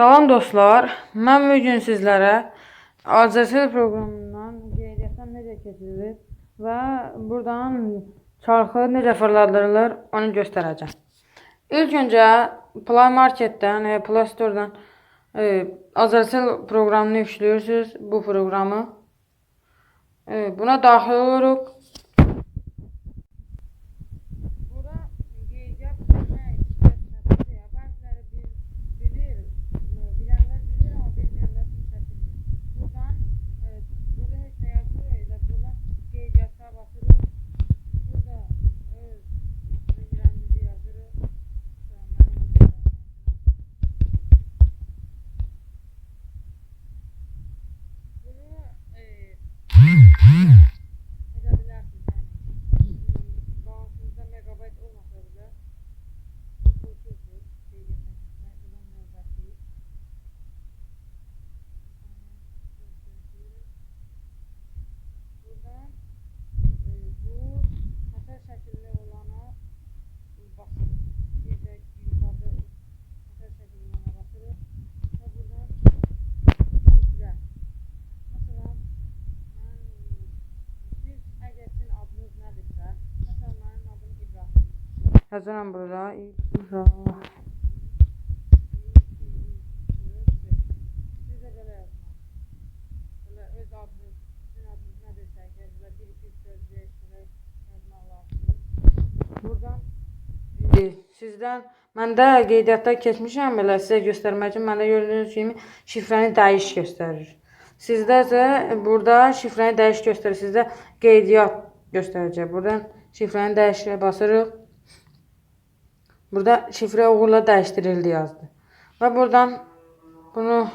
Salam dostlar, mən bu gün sizlərə Azərbaycan proqramından qeydiyyatdan necə keçirilir və buradan çarxı necə fırladırılır onu göstərəcəm. İlk öncə Play Marketdən, e, Play Store-dan e, Azərbaycan proqramını yüklüyorsunuz, bu proqramı. E, buna daxil oluruq. Lazımdır. Buradan e, sizdən məndə qeydiyyatda keçmişəm belə sizə göstərmək üçün məndə gördüyünüz kimi şifrəni dəyiş göstərir. Sizdə isə burada şifrəni dəyiş göstərir. Sizdə qeydiyyat göstərəcək. Buradan şifrəni dəyişə basırıq. Burada şifrə uğurla dəyişdirildi yazdı. Və buradan bunu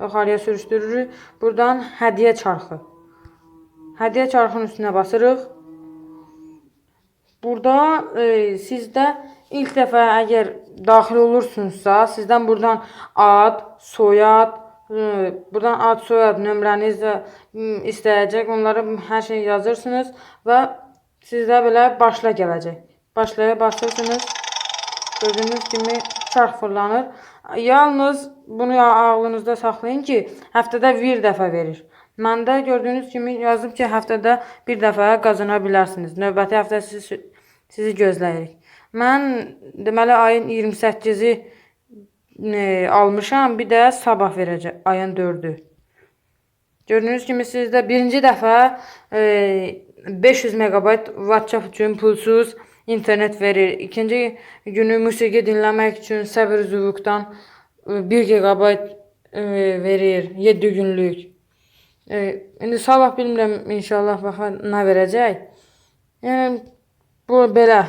yuxarıya sürüşdürürük. Buradan hədiyyə çarxı. Hədiyyə çarxının üstünə basırıq. Burada e, sizdə ilk dəfə əgər daxil olursunuzsa, sizdən buradan ad, soyad, e, buradan ad, soyad, nömrəniz də m, istəyəcək. Onları hər şeyi yazırsınız və sizdə belə başla gələcək. Başlaya basırsınız. Gördüyünüz kimi çarx fırlanır. Yalnız bunu ağlınızda saxlayın ki, həftədə bir dəfə verir. Məndə gördüyünüz kimi yazıb ki, həftədə bir dəfə qazana bilərsiniz. Növbəti həftə sizi, sizi gözləyirik. Mən deməli ayın 28-i e, almışam, bir də sabah verəcək ayın 4-ü. Gördüyünüz kimi sizdə birinci dəfə e, 500 megabayt WhatsApp üçün pulsuz internet verir. İkinci günü musiqi dinləmək üçün Səbir e, 1 gigabayt e, verir 7 günlük. E, indi sabah bilmirəm inşallah baxa nə verəcək. Yəni bu belə.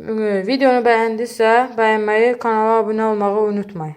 E, videonu bəyəndisə, bəyənməyi, kanala abunə olmağı unutmayın.